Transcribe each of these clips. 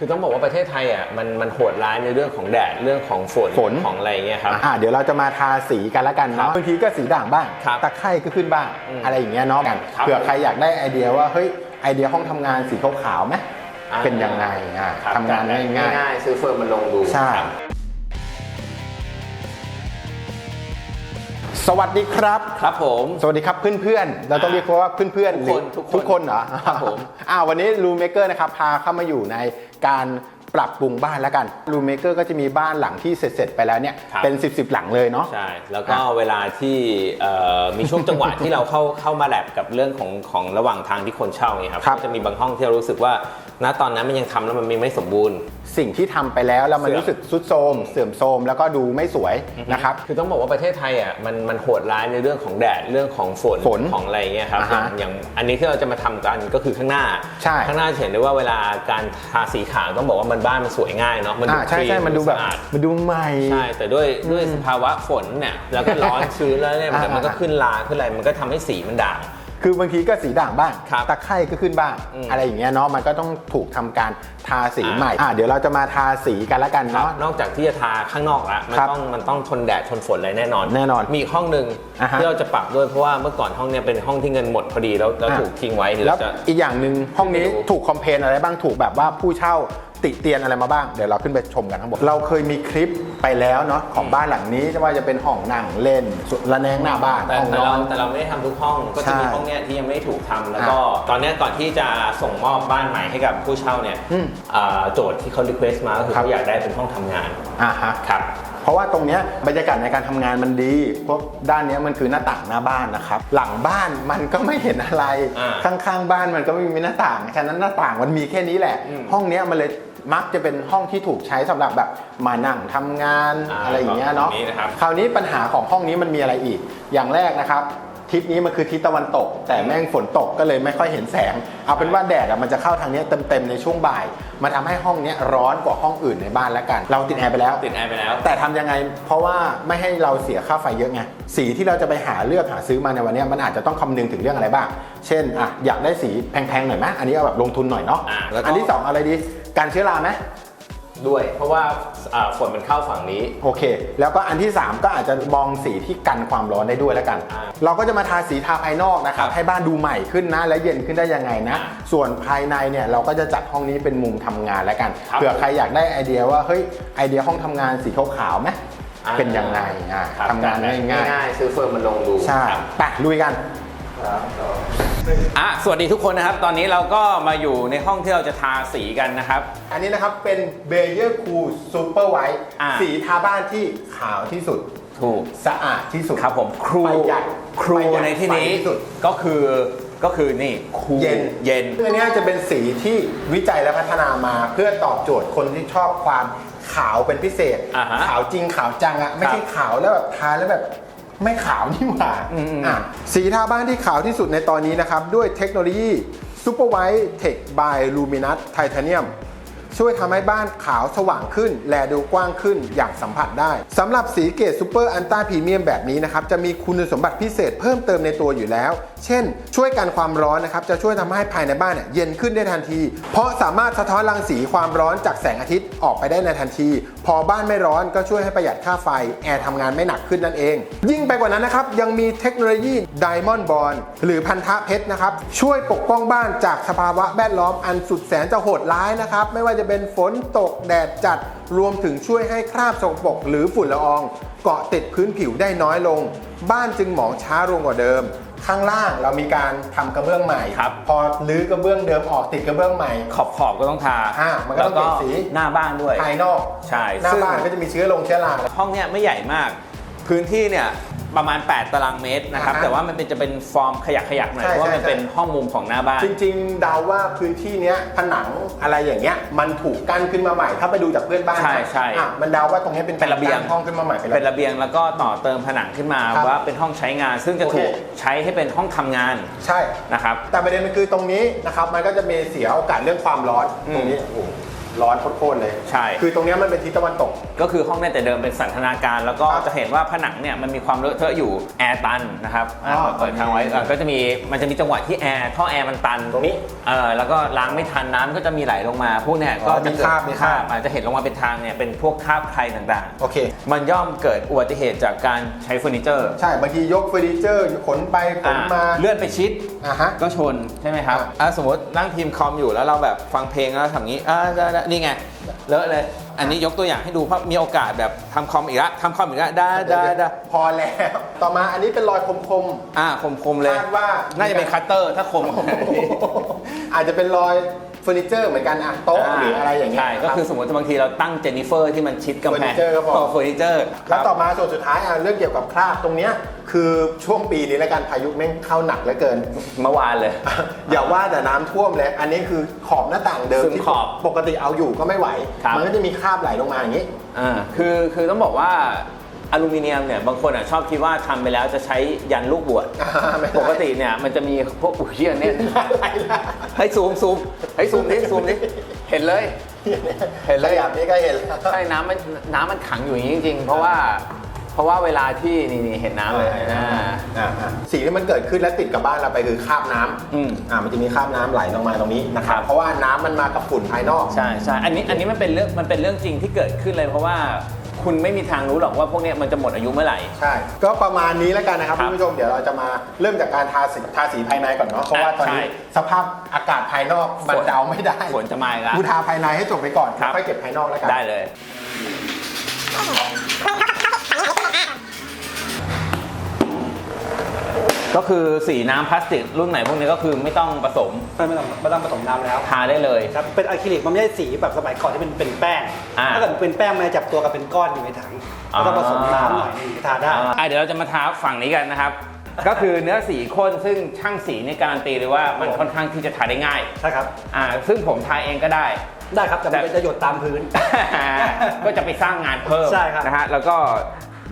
คือต้องบอกว่าประเทศไทยอะมันมันโหดร้ายในเรื่องของแดดเรื่องของฝนฝน ของอะไรอย่างเงี้ยครับ อ่าเดี๋ยวเราจะมาทาสีกันละกันครัเนาะบบางทีก็สีด่างบ้างครับตะไคร่ก็ขึ้นบ้างอืมอะไรอย่างเงี้ยเนาะกันครับเผื่อใครอยากได้ไอเดียว่าเฮ้ยไอเดียห้องทำงานสีขาวๆไหมอ่า เป็นยังไงอะครับทำงานง่ายง่าย ๆ ซื้อเฟิร์มมาลงดู ๆ ใช่ ครับ สวัสดีครับ ครับผม สวัสดีครับเพื่อนๆ เราต้องเรียกว่าเพื่อนๆทุกคนหรือทุกคนทุกคนเหรอครับผม อ่าวันนี้รูเมเกอร์นะครับพาเข้ามาอยู่ในการ ปรับปรุงบ้านแล้วกันรูเมเกอร์ก็จะมีบ้านหลังที่เสร็จ ๆ ไปแล้วเนี่ยครับ เป็น 10บสหลังเลยเนาะ ใช่ แล้วก็เวลาที่เอ่อมีช่วงจังหวะ ที่เราเข้าเข้ามาแลบกับเรื่องของของระหว่างทางที่คนเช่าเนี่ยครับครับ ก็จะมีบางห้องที่เรารู้สึกว่าณตอนนั้นมันยังทำแล้วมันมีไม่สมบูรณ์ สิ่งที่ทำไปแล้วแล้วมันเสื่อม รู้สึกสุดโทรมเสื่อมโทรมแล้วก็ดูไม่สวยนะครับ คือต้องบอกว่าประเทศไทยอะมันมันโหดร้ายในเรื่องของแดดเรื่องของฝนฝนของอะไรอย่างเงี้ยครับอ่าอย่าฮะงอย่างอันนี้ที่เราจะมาทำกันก็คือข้างหน้า ใช่ข้างหน้าจะเห็นได้ว่าเวลาการทาสีขาวต้องบอกว่ามันบ้านมันสวยง่ายเนาะมันดูอ่าใช่คลีใช่มันดูแบบสะอาดมันดูใหม่ ใช่แต่ด้วยด้วยสภาวะฝนเนี่ยแล้วก็ร้อนชื้นแล้วเนี่ยมันอ่ามัมันก็ขึ้นลาขึ้นอะไรมันก็ทำให้สีมันด่าง คือบางทีก็สีด่างบ้าง ครับตะไคร่ก็ขึ้นบ้าง อืมอะไรอย่างเงี้ยเนาะมันก็ต้องถูกทำการทาสีอ่า ใหม่อ่าเดี๋ยวเราจะมาทาสีกันละกันครับเนาะ นอกจากที่จะทาข้างนอกแล้วมันครับต้องมันต้องทนแดดทนฝนอะไรแน่นอนแน่นอนมีอีกห้องหนึ่งอ่าฮะ ที่เราจะปรับด้วยเพราะว่าเมื่อก่อนห้องเนี้ยเป็นห้องที่เงินหมดพอดีแล้วแล้วอะถูกทิ้งไว้เดี๋ยวแล้วเราจะ อีกอย่างหนึ่งห้องนี้ขึ้นไปดูถูกคอมเพลนอะไรบ้างถูกแบบว่าผู้เช่าติเตียนอะไรมาบ้าง เดี๋ยวเราขึ้นไปชมกันทั้งหมดเราเคยมีคลิปไปแล้วเนาะของบ้านหลังนี้จะว่าจะเป็นห้องนั่งเล่นสุดระแนงหน้าบ้านแต่ห้องแต่นอเราน แต่เราไม่ได้ทำทุกห้องก็จะมีใช่ห้องเนี้ยที่ยังไม่ถูกทำแล้วก็ตอนเนี้ยก่อนที่จะส่งมอบบ้านใหม่ให้กับผู้เช่าเนี่ยอืมอ่าโจทย์ที่เขารีเควสต์มาก็คือครับ เขาอยากได้เป็นห้องทำงานอ่าฮะ ครับ เพราะว่าตรงเนี้ยบรรยากาศในการทำงานมันดี เพราะด้านเนี้ยมันคือหน้าต่างหน้าบ้านนะครับ หลังบ้านมันก็ไม่เห็นอะไร อ่าข้างๆบ้านมันก็ไม่มีหน้าต่าง ฉะนั้นหน้าต่างมันมีแค่นี้แหละ อืม ห้องเนี้ยมันเลย มักจะเป็นห้องที่ถูกใช้สำหรับแบบมานั่งทำงานอ่าอะไรอย่างเงี้ยเนาะแบบนี้นะครับ คราวนี้ปัญหาของห้องนี้มันมีอะไรอีก อย่างแรกนะครับ ทิศนี้มันคือทิศตะวันตก แต่แม่งฝนตกก็เลยไม่ค่อยเห็นแสง เอาเป็นว่าแดดอะมันจะเข้าทางเนี้ยเต็มๆในช่วงบ่ายมันทำให้ห้องเนี้ยร้อนกว่าห้องอื่นในบ้านแล้วกัน เราติดแอร์ไปแล้ว ติดแอร์ไปแล้ว แต่ทำยังไง เพราะว่าไม่ให้เราเสียค่าไฟเยอะไง สีที่เราจะไปหาเลือกหาซื้อมาในวันเนี้ยมันอาจจะต้องคำนึงถึงเรื่องอะไรบ้าง เช่นอะอยากได้สีแพงๆหน่อยไหมอันนี้เอาแบบลงทุนหน่อยเนาะ อะแล้วก็ อันที่สองอะไรดี การเชื้อราไหมด้วย เพราะว่าอ่าฝนมันเข้าฝั่งนี้ โอเค แล้วก็อันที่ 3 ก็อาจจะมองสีที่กันความร้อนได้ด้วยแล้วกัน อ่าเราก็จะมาทาสีทาภายนอกนะครับครับให้บ้านดูใหม่ขึ้นนะ และเย็นขึ้นได้ยังไงนะอ่าส่วนภายในเนี่ยเราก็จะจัดห้องนี้เป็นมุมทำงานแล้วกัน ครับเผื่อใครอยากได้ไอเดียว่าเฮ้ยไอเดียห้องทำงานสีขาวๆไหมอ่า เป็นยังไงอะครับทำงานง่ายง่ายๆ ซื้อเฟิร์มมาลงดูๆใช่ครับ ไปลุยกัน อะสวัสดีทุกคนนะครับ ตอนนี้เราก็มาอยู่ในห้องที่เราจะทาสีกันนะครับ อันนี้นะครับเป็นเบเยอร์คูลซูเปอร์ไวท์อ่าสีทาบ้านที่ขาวที่สุด ถูก สะอาดที่สุดครับผมครูประหยัดครูประหยัดในที่นี้ไฟที่สุด ก็คือก็คือนี่ครูเย็นเย็น ซึ่งอันเนี้ยจะเป็นสีที่วิจัยและพัฒนามา เพื่อตอบโจทย์คนที่ชอบความขาวเป็นพิเศษ อ่าฮะขาวจริงขาวจังอะไม่ใช่ขาวแล้วแบบทาแล้วแบบ ไม่ขาวนี่หว่าอืมๆอะสีทาบ้านที่ขาวที่สุดในตอนนี้นะครับ ด้วยเทคโนโลยี Super White Tech by Luminous Titanium ช่วยทำให้บ้านขาวสว่างขึ้น และดูกว้างขึ้นอย่างสัมผัสได้สำหรับสีเกรดซูเปอร์อันต้าพรีเมียมแบบนี้นะครับ จะมีคุณสมบัติพิเศษเพิ่มเติมในตัวอยู่แล้วเช่น ช่วยกันความร้อนนะครับจะช่วยทำให้ภายในบ้านเนี่ยเย็นขึ้นได้ทันที เพราะสามารถสะท้อนรังสีความร้อนจากแสงอาทิตย์ออกไปได้ในทันที พอบ้านไม่ร้อนก็ช่วยให้ประหยัดค่าไฟ แอร์ทำงานไม่หนักขึ้นนั่นเอง ยิ่งไปกว่านั้นนะครับยังมีเทคโนโลยี Diamond Bond หรือพันธะเพชรนะครับช่วยปกป้องบ้านจากสภาวะแวดล้อมอันสุดแสนจะโหดร้ายนะครับไม่ว่าจะเป็นฝนตกแดดจัดรวมถึงช่วยให้คราบสกปรกหรือฝุ่นละออง เกาะติดพื้นผิวได้น้อยลง บ้านจึงหมองช้าลงกว่าเดิม ข้างล่างเรามีการทำกระเบื้องใหม่ ครับ พอรื้อกระเบื้องเดิมออกติดกระเบื้องใหม่ ขอบขอบก็ต้องทาอ่ามันก็ต้องเปลี่ยนสี แล้วหน้าบ้านด้วย ภายนอกใช่หน้าซึ่ง บ้านก็จะมีเชื้อลงเชื้อรา ห้องเนี้ยไม่ใหญ่มาก พื้นที่เนี่ย ประมาณ 8 ตารางเมตรนะครับ อ่าฮะแต่ว่ามันเป็นจะเป็นฟอร์มขยักขยักๆหน่อย ใช่เพราะว่ามันใช่ เป็นห้องมุมของหน้าบ้าน จริงๆเดาว่าพื้นที่เนี้ยผนังอะไรอย่างเงี้ยมันถูกกั้นขึ้นมาใหม่ ถ้าไปดูจากเพื่อนบ้านนะใช่ใช่อะมันเดาว่าตรงเนี้ยเป็นเป็นระเบียงกากั้นห้องขึ้นมาใหม่เป็นเป็นระเบียง ระเบียงแล้วก็ต่อเติมผนังขึ้นมาครับว่าเป็นห้องใช้งาน ซึ่งจะโอเค ถูกใช้ให้เป็นห้องทำงานใช่ นะครับ แต่ประเด็นมันคือตรงนี้นะครับมันก็จะมีเสียโอกาสเรื่องความร้อนอืมตรงนี้โอ้โห ร้อนโคตรๆเลย ใช่ คือตรงเนี้ยมันเป็นทิศตะวันตก ก็คือห้องเนี่ยแต่เดิมเป็นสันทนาการ แล้วก็ครับจะเห็นว่าผนังเนี่ยมันมีความเลอะเทอะอยู่แอร์ตันนะครับอะอ๋อเปิดทางไว้โอเคเอ่อก็จะมีมันจะมีจังหวะที่แอร์ท่อแอร์มันตันตรงนี้เออแล้วก็ล้างไม่ทันน้ำก็จะมีไหลลงมาพวกเนี่ยก็อ๋อจะมีเกิดคราบมีคราบ อาจจะเห็นลงมาเป็นทางเนี่ยเป็นพวกคราบใครต่างโอเคๆมันย่อมเกิดอุบัติเหตุจากการใช้เฟอร์นิเจอร์ใช่บางทียกเฟอร์นิเจอร์ขนไปขนมา อะเลื่อนไปชิด อะฮะ ก็ชนใช่ไหมครับอะอะสมมตินั่งทีมคอมอยู่แล้วเราแบบฟังเพลงแล้วทำอย่างนี้อ่าได้ได้นี่ไงเลอะเลย อันนี้ยกตัวอย่างให้ดูเพราะมีโอกาสแบบทำคอมอีกแล้วทำคอมอีกแล้วได้ได้ได้พอแล้ว ต่อมาอันนี้เป็นรอยคมอ่าคมคมๆๆเลยคาดว่าน่าจะเป็นคัตเตอร์ถ้าคม อาจจะเป็นรอย เฟอร์นิเจอร์เหมือนกันอะโต๊ะหรืออะไรอย่างเงี้ยใช่ก็คือสมมติบางทีเราตั้งเจนนิเฟอร์ที่มันชิดกำแพงเฟอร์นิเจอร์ก็พอ เฟอร์นิเจอร์แล้วต่อมาส่วนสุดท้ายอะเรื่องเกี่ยวกับคราบตรงเนี้ยคือช่วงปีนี้แล้วกันพายุแม่งเข้าหนักเหลือเกิน เมื่อวานเลย อย่าว่าแต่น้ำท่วมเลย อันนี้คือขอบหน้าต่างเดิมซึมที่ขอบปกติเอาอยู่ก็ไม่ไหว ครับ มันก็จะมีคราบไหลลงมาอย่างนี้ อ่าคือคือต้องบอกว่า อลูมิเนียมเนี่ยบางคนอะชอบคิดว่าทำไปแล้วจะใช้ยันลูกบวชอ่าไม่ได้ ปกติเนี่ยมันจะมีพวกอุ้ยเหี้ยเนี่ยอะไรล่ะให้ซูมซูมให้ซูมนิซูมนิเห็นเลย เห็นเลย ขยับนี่ก็เห็นแล้ว ใช่น้ำมันน้ำมันขังอยู่อย่างนี้จริงๆ เพราะว่าเพราะว่าเวลาที่นี่นี่เห็นน้ำเลยอ่าอ่าอ่าอ่าสิ่งที่มันเกิดขึ้นและติดกับบ้านเราไปคือคราบน้ำอืมอ่ามันจะมีคราบน้ำไหลลงมาตรงนี้นะครัครับบเพราะว่าน้ำมันมากับฝุ่นภายนอก ใช่ใช่อันนี้อันนี้มันเป็นเรื่องมันเป็นเรื่องจริงที่เกิดขึ้นเลยเพราะว่า คุณไม่มีทางรู้หรอกว่าพวกเนี้ยมันจะหมดอายุเมื่อไหร่ ใช่ ก็ประมาณนี้แล้วกันนะครับครับคุณผู้ชมเดี๋ยวเราจะมาเริ่มจากการทาสีทาสีภายในก่อนเนาะเพราะว่าตอนนี้ใช่ สภาพอากาศภายนอกมันฝนเดาไม่ได้ฝนจะมาอีกแล้ว กูทาภายในให้จบไปก่อนครับ ค่อยเก็บภายนอกแล้วกัน ได้เลย ก็คือสีน้ำพลาสติกรุ่นไหนพวกนี้ก็คือไม่ต้องผสมไม่ไม่ต้องไม่ต้องผสมน้ำแล้วทาได้เลย ครับเป็นอะคริลิกมันไม่ใช่สีแบบสมัยก่อนที่เป็นเป็นแป้งอ่าถ้าเกิดเป็นแป้งมันจะจับตัวกับเป็นก้อนอยู่ในถังอ่าแล้วก็ผสมน้ำหน่อยนึงทาได้ อะเดี๋ยวเราจะมาทาฝั่งนี้กันนะครับ ก็คือเนื้อสีข้นซึ่งช่างสีเนี่ยการันตีเลยว่ามันค่อนข้างที่จะทาได้ง่ายใช่ครับ อ่าซึ่งผมทาเองก็ได้ ได้ครับแต่มันแต่จะหยดตามพื้น ก็จะไปสร้างงานเพิ่มใช่ครับ นะฮะแล้วก็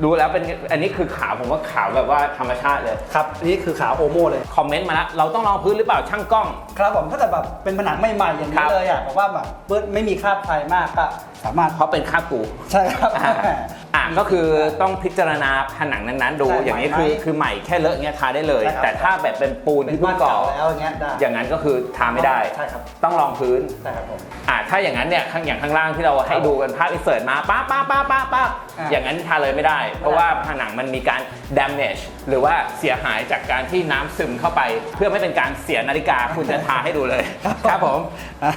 ดูแล้วเป็นอันนี้คือขาวผมว่าขาวแบบว่าธรรมชาติเลย ครับอันนี่คือขาวโอโมเลย คอมเมนต์มาแล้วเราต้องลองพื้นหรือเปล่าช่างกล้อง ครับผมถ้าเกิดแบบเป็นผนังใหม่ๆอย่างครันี้บเลยอะบอกว่าแบบเปิ้ลไม่มีคราบไฟมากก็สามารถเพราะเป็นค่ากูใช่ครับอ่าอะ ก็คือต้องพิจารณาผนังนั้นๆดู ใช่อย่างนี้ใหม่คือไหมคือใหม่แค่เลอะเงี้ยทาได้เลย ใช่ครับ แต่ถ้าแบบเป็นปูนเป็นที่เพิ่บ้างนก่อเก่าแล้วอย่างเงี้ยได้อย่างนั้นก็คือทาไม่ได้ ใช่ครับต้องลองพื้น ใช่ครับผม อ่าถ้าอย่างนั้นเนี่ยข้างอย่างข้างล่างที่เราให้ดูกันภาพอินเสิร์ตมาป้าป้าป้าป้าป้าอ่าอย่างนั้นทาเลยไม่ได้ เพราะว่าผนังมันมีการ damage หรือว่าเสียหายจากการที่น้ำซึมเข้าไป เพื่อไม่เป็นการเสียนาฬิกาคุณจะทาให้ดูเลย ครับผม อะ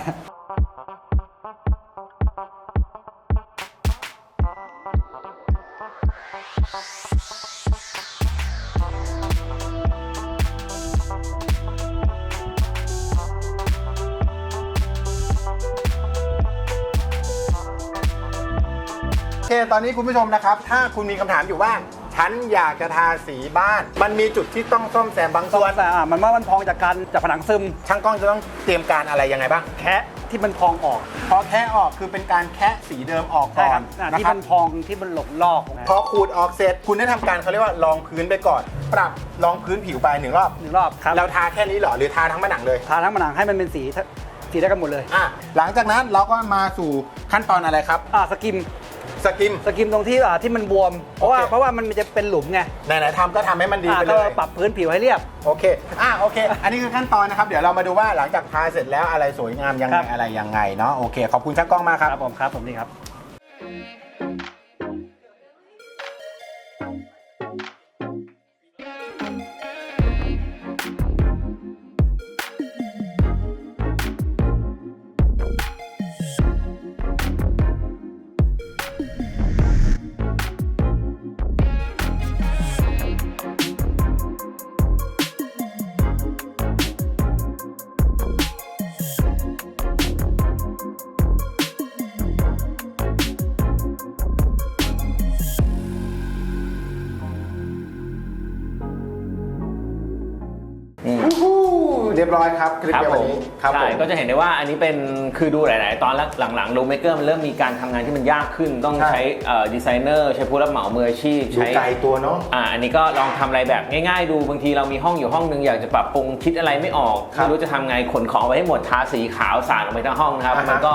ตอนนี้คุณผู้ชมนะครับ ถ้าคุณมีคำถามอยู่ว่า ฉันอยากจะทาสีบ้าน มันมีจุดที่ต้องซ่อมแซมบางส่ส่ววนนแต่อะมันว่ามันพองจากการจากผนังซึม ช่างกล้องจะต้องเตรียมการอะไรยังไงบ้าง แคะที่มันพองออกพอแค่ออกคือเป็นการแคะสีเดิมออกใช่ก่อครันบอะนะที่ครัมับนพองที่มันหลงลอกนะพอขูดออกเสร็จ คุณได้ทำการเขาเรียกว่าลองพื้นไปก่อน ปรับลองพื้นผิวไปหนึ่งรอบหนึ่งรอบครับเราทาแค่นี้เหรอหรือทาทั้งผนังเลย ทาทั้งผนังให้มันเป็นสีสีได้กันหมดเลยอะหลังจากนั้นเราก็มาสู่ขั้นตอนอะไรครับ อ่าสกิม สกิม สกิมตรงที่อ่าที่มันบวม เพราะว่าโอเค เพราะว่ามันจะเป็นหลุมไงไหนๆทำก็ทำให้มันดีอ่าไปก็เลยปรับพื้นผิวให้เรียบ โอเค อะ โอเค อันนี้คือขั้นตอนนะครับ เดี๋ยวเรามาดูว่าหลังจากทาเสร็จแล้วอะไรสวยงามยังครัไงบอะไรยังไงเนาะ โอเค ขอบคุณช่างกล้องมากครับ ครับผมครับผมนี่ครับ อยครับคลิปครับเดียวผวันมนี้ครับผใช่มก็จะเห็นได้ว่าอันนี้เป็นคือดูหลาย ๆ ตอนแล้วหลังๆโลเมเกอร์มันเริ่มมีการทำงานที่มันยากขึ้นต้องใช่ใช้ดีไซเนอร์ใช้ผู้รับเหมามืออาชีพดูใช้ ไกลตัวเนาะ อ่าอันนี้ก็ลองทำอะไรแบบง่ายๆ ดูบางทีเรามีห้องอยู่ห้องหนึ่งอยากจะปรับปรุงคิดอะไรไม่ออกครับไม่รู้จะทำไงขนของไปให้หมดทาสีขาวสาดออกไปทั้งห้องนะครับ อ่าฮะมันก็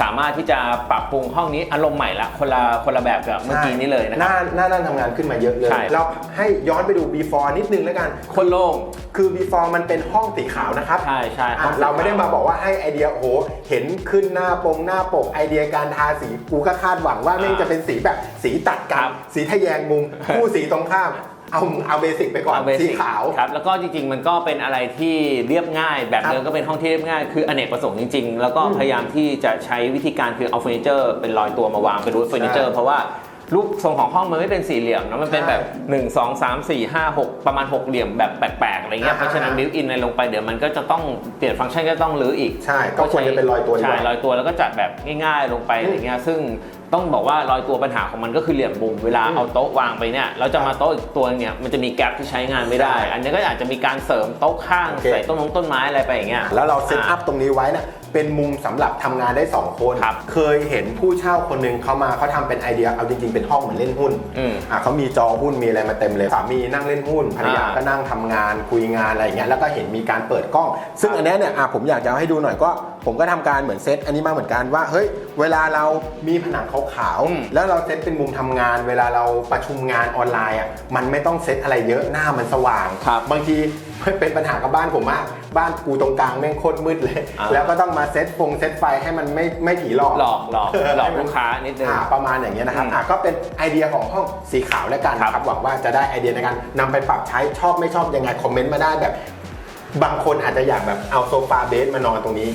สามารถที่จะปรับปรุงห้องนี้อารมณ์ใหม่ละคนละคนละแบบกับเมื่อกี้นี้เลยนะหครับ น้าหน้านั่งทำงานขึ้นมาเยอะเลย ใช่ เราให้ย้อนไปดู before นิดนึงแล้วกัน คนโล่ง คือ before มันเป็นห้องสีขาวนะครับใช่ใช่อะห้องสีเราไม่ได้มาบอกว่าให้ไอเดียโอ้โหเห็นขึ้นหน้าปงหน้าปกไอเดียการทาสีกูก็คาดหวังว่าอ่าแม่งจะเป็นสีแบบสีตัดกัคนรับสีทะแยงมุมคู่สีตรงข้าม เอาเอาเบสิกไปก่อนเอาเบสีสิกขาว ครับแล้วก็จริงๆ มันก็เป็นอะไรที่เรียบง่าย แบบครับเดิมก็เป็นห้องที่เรียบง่าย คืออเนกประสงค์จริงๆ แล้วก็อืมพยายามที่จะใช้วิธีการคือเอาเฟอร์นิเจอร์เป็นรอยตัวมาวางเป็นรูทเฟอร์นิเจอร์ใช่เพราะว่ารูปทรงของห้องมันไม่เป็นสี่เหลี่ยมนะมันเป็นแบบใช่1 2 3 4 5 6 ประมาณ 6 เหลี่ยมแบบแปลกๆอะไรเงี้ยอ่า เพราะฉะนั้นบิวอินอะไรลงไปเดี๋ยวมันก็จะต้องเปลี่ยนฟังก์ชันก็ต้องรื้ออีก ใช่ ก็ควรจะเป็นรอยตัวดีกว่าใช่รอยตัวแล้วก็จัดแบบง่ายๆลงไปอะไรเงี้ยซึ่งต้องบอกว่ารอยตัวปัญหาของมันก็คือเหลี่ยมมุมเวลาอืมเอาโต๊ะวางไปเนี่ยเราจะมาโต๊ะอีกตัวเนี่ยมันจะมีแกลบที่ใช้งานไม่ได้ใช่อันนี้ก็อาจจะมีการเสริมโต๊ะข้างโอเค ใส่ต้นมงต้นไม้อะไรไปอย่างเงี้ย แล้วเราเซตอัพตรงนี้ไว้นะเป็นมุมสำหรับทำงานได้ 2 คน ครับเคยเห็นผู้เช่าคนหนึ่งเขามาเขาทำเป็นไอเดียเอาจริงๆ เป็นห้องเหมือนเล่นหุ้นอืมอะเขามีจอหุ้นมีอะไรมาเต็มเลยสามีนั่งเล่นหุ้นภรรยาอ่าก็นั่งทำงานคุยงานอะไรอย่างเงี้ยแล้วก็เห็นมีการเปิดกล้อง ซึ่งอันเนี้ยเนี่ยอะผมอยากจะเอาให้ดูหน่อยก็ ผมก็ทำการเหมือนเซตอันนี้มาเหมือนกันว่าเฮ้ยเวลาเรามีผนังขาวอืมๆแล้วเราเซตเป็นมุมทำงาน เวลาเราประชุมงานออนไลน์อะมันไม่ต้องเซตอะไรเยอะหน้ามันสว่างครับบางทีเป็นปัญหากับบ้านผมมาก บ้านกูตรงกลางแม่งโคตรมืดเลยอ่าแล้วก็ต้องมาเซตฟงเซตไฟให้มันไม่ไม่ผีหลอกหลอกหลอกหลอกลูกค้านิดนึงอ่าประมาณอย่างเงี้ยนะครับอืมอะก็เป็นไอเดียของห้องสีขาวแล้วกันครับครับหวังว่าจะได้ไอเดียในการนำไปปรับใช้ชอบไม่ชอบยังไงคอมเมนต์มาได้แบบ บางคนอาจจะอยากแบบเอาโซฟาเบสมานอนตรงนี้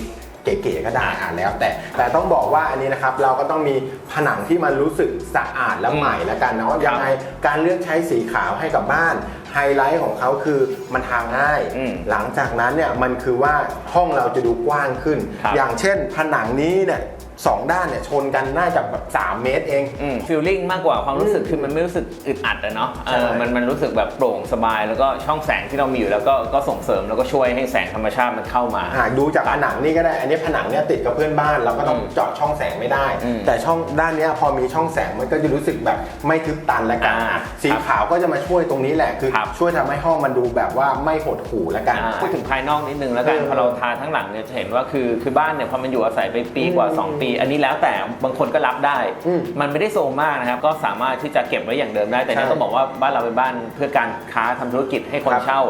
เก๋ๆก็ได้อ่าแล้ว แต่แต่ต้องบอกว่าอันนี้นะครับเราก็ต้องมีผนังที่มันรู้สึกสะอาดและใหม่แล้วกันเนาะยังไงการเลือกใช้สีขาวให้กับบ้านไฮไลท์ของเขาคือมันทางง่าย อืมหลังจากนั้นเนี่ยมันคือว่าห้องเราจะดูกว้างขึ้น ครับ อย่างเช่นผนังนี้เนี่ย สองด้านเนี่ยชนกันน่าจะแบบ3 เมตรเองฟีลลิ่งมากกว่าความรู้สึกอืมคือมันไม่รู้สึกอึดอัดอะเนาะเอใช่อมันมันรู้สึกแบบโปร่งสบายแล้วก็ช่องแสงที่เรามีอยู่แล้วก็ก็ส่งเสริมแล้วก็ช่วยให้แสงธรรมชาติมันเข้ามา อ่าดูจากผนังนี่ก็ได้ อันนี้ผนังเนี่ยติดกับเพื่อนบ้านเราก็ต้องอืมเจาะช่องแสงไม่ได้อืมแต่ช่องด้านเนี้ยพอมีช่องแสงมันก็จะรู้สึกแบบไม่ทึบตันแล้วกันอ่าสีขาวก็จะมาช่วยตรงนี้แหละคือ ครับ ช่วยทำให้ห้องมันดูแบบว่าไม่หดหู่แล้วกัน อ่าพูดถึงภายนอกนิดนึงแล้วกันเออพอเราทาทั้งหลังเนี่ยจะเห็นว่าคือคือบ้านเนี่ยพอมันอยู่อาศัยไปปีกว่าอืม2ปีอันนี้แล้วแต่บางคนก็รับได้ อืมมันไม่ได้โซมมากนะครับ ก็สามารถที่จะเก็บไว้อย่างเดิมได้ แต่เนี่ยใช่ต้องบอกว่าบ้านเราเป็นบ้านเพื่อการค้าทำธุรกิจให้คนครับเช่า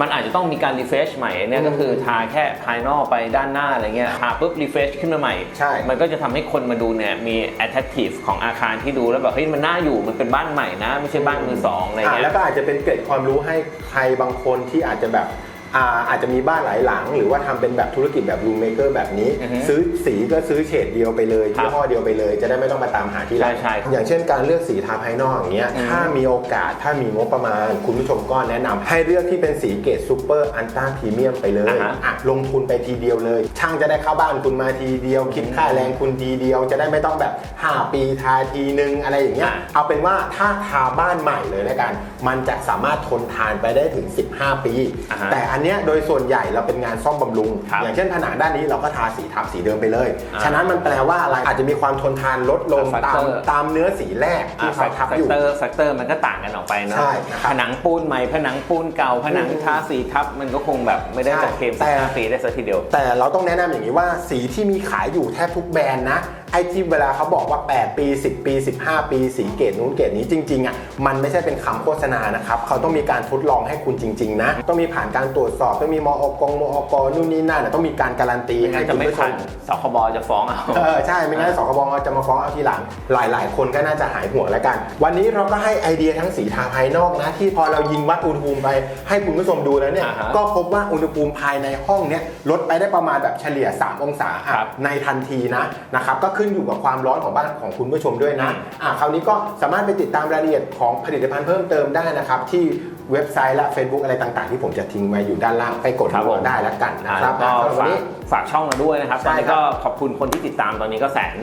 มันอาจจะต้องมีการรีเฟรชใหม่เนี่ยก็คือทาแค่ภายนอกไปด้านหน้าอะไรเงี้ยทาปุ๊บรีเฟรชขึ้นมาใหม่ ใช่ มันก็จะทำให้คนมาดูเนี่ยมี attractive ของอาคารที่ดูแล้วแบบเฮ้ยมันน่าอยู่มันเป็นบ้านใหม่นะ ไม่ใช่บ้านมือสองอะไรอ่าเงี้ย แล้วก็อาจจะเป็นเกร็ดความรู้ให้ใครบางคนที่อาจจะแบบ อ่าอาจจะมีบ้านหลายหลัง หรือว่าทำเป็นแบบธุรกิจแบบรูมเมเกอร์แบบนี้อือฮึซื้อสีก็ซื้อเฉดเดียวไปเลยครับยี่ห้อเดียวไปเลย จะได้ไม่ต้องมาตามหาที่ร้านใช่ใช่อย่างเช่นการเลือกสีทาภายนอกอย่างเงี้ยอืมถ้ามีโอกาสถ้ามีงบประมาณ คุณผู้ชมก็แนะนำให้เลือกที่เป็นสีเกรดซูเปอร์อันต้าพรีเมียมไปเลยอ่าฮะอะลงทุนไปทีเดียวเลย ช่างจะได้เข้าบ้านคุณมาทีเดียว คิดค่าแรงคุณทีเดียว จะได้ไม่ต้องแบบ 5 ปีทาทีนึงอะไรอย่างเงี้ยอ่าเอาเป็นว่าถ้าทาบ้านใหม่เลยแล้วกัน มันจะสามารถทนทานไปได้ถึง 15 ปีอ่าฮะแต่อันเนี้ยโดยส่วนใหญ่เราเป็นงานซ่อมบำรุง ครับอย่างเช่นผนังด้านนี้เราก็ทาสีทับสีเดิมไปเลย อ่าฉะนั้นมันแปลว่าอะไรอาจจะมีความทนทานลดลงอ่าตาม factor ตามเนื้อสีแรกที่เขาทับอยู่แฟกเตอร์แฟกเตอร์มันก็ต่างกันออกไปเนาะใช่นะครับผนังปูนใหม่ผนังปูนเก่าผนังอืมทาสีทับมันก็คงแบบไม่ได้ใช่จะเคลมแต่สิบห้าปีได้สักทีเดียว แต่เราต้องแนะนำอย่างนี้ว่าสีที่มีขายอยู่แทบทุกแบรนด์นะ ไอ้ที่เวลาเขาบอกว่า 8 ปี 10 ปี 15 ปีสีเกรดนู้นเกรดนี้จริงๆอะมันไม่ใช่เป็นคำโฆษณานะครับเขาต้องมีการทดลองให้คุณจริง ๆ นะ ต้องมีผ่านการตรวจสอบ ต้องมีมอกงมอกนู่นนี่นั่นนะต้องมีการการันตีไม่ให้งั้นจะคุณไม่ผู้ชผ่านมสคบจะฟ้องเอาเออใช่ไม่งั้นสคบจะมาฟ้องเอาทีหลัง หลายๆ คนก็น่าจะหายห่วงแล้วกัน วันนี้เราก็ให้ไอเดียทั้งสีทาภายนอกนะ ที่พอเรายิงวัดอุณหภูมิไป ให้คุณผู้ชมดูแล้วเนี่ยอ่าฮะก็พบว่าอุณหภูมิภายในห้องเนี่ยลดไปได้ประมาณแบบเฉลี่ย 3 องศาอะครับในทันทีนะนะครับก็ขึ้นอยู่กับความร้อนของบ้านของคุณผู้ชมด้วยนะอืมอะคราวนี้ก็สามารถไปติดตามรายละเอียดของผลิตภัณฑ์เพิ่มเติมได้นะครับ ที่เว็บไซต์และ Facebook อะไรต่างๆ ที่ผมจะทิ้งไว้อยู่ด้านล่างไปกดครับดูผมได้แล้วกันนะอ่าครับก็อะสำหรับวันฝากนี้ฝากช่องเราด้วยนะครับตใช่อนนี้ครับก็ขอบคุณคนที่ติดตามตอนนี้ก็แสน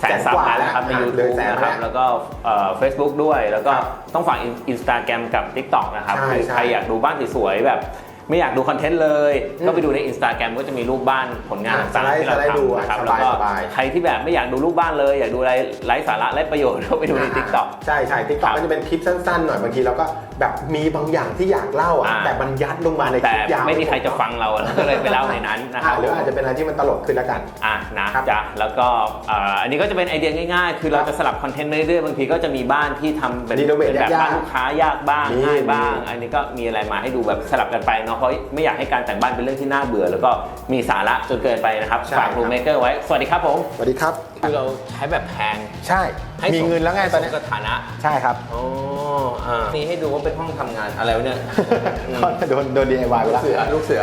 แสนแสนซับกว่าแล้วนะครับในแล้ว YouTube แสนนะครับแล้วแล้วก็เฟซบุ๊กด้วย แล้วก็ครับต้องฝากอินสตาแกรมกับ TikTok นะครับใช่คือใช่ใครอยากดูบ้านสวยๆแบบ ไม่อยากดูคอนเทนต์เลย ก็ไปดูใน Instagram ก็จะมีรูปบ้านผลงานอะต่างๆที่เราสไลด์ดูทำอะนะครับสแล้วบายก็สบายใครที่แบบไม่อยากดูรูปบ้านเลย อยากดูอะไรไร้สาระไร้ประโยชน์ก็ไปดูใน TikTok ใช่ใช่ทิกตครัอกบก็จะเป็นคลิปสั้นๆ หน่อยบางทีเราก็แบบมีบางอย่างที่อยากเล่าอะอ่าแต่มันยัดลงมาในคแต่ลิปยาวไม่มีใครจะฟังเราเราก็เลยไปเล่าในนั้นนะคอ่ารับหรืออาจจะเป็นอะไรที่มันตลกขึ้นแล้วกันอะนะครับจ้ะแล้วก็อ่าอันนี้ก็จะเป็นไอเดียง่ายๆ คือเราจะสลับคอนเทนต์เรื่อยๆบางทีก็จะมีบ้านที่ทำเป็น Renovate เป็นแบบยากๆบ้านลูกค้ายากบ้างนี่ง่ายบ้างนี่อันนี้ก็มีอะไรมาให้ดูแบบสลับกันไปเนาะเพราะไม่อยากให้การแต่งบ้านเป็นเรื่องที่น่าเบื่อ แล้วก็มีสาระจนเกินไปนะครับใช่ฝากครับ รูเมเกอร์ไว้ สวัสดีครับผม สวัสดีครับ คือเราใช้แบบแพงใช่ ให้มีสเงินแล้วไงตอนนี้สมสถานะ ใช่ครับอ๋ออ่านี่ให้ดูว่าเป็นห้องทำงานอะไรวะเนี่ยโดนโดน DIY ไปลูกแล้วเสือลูกเสือ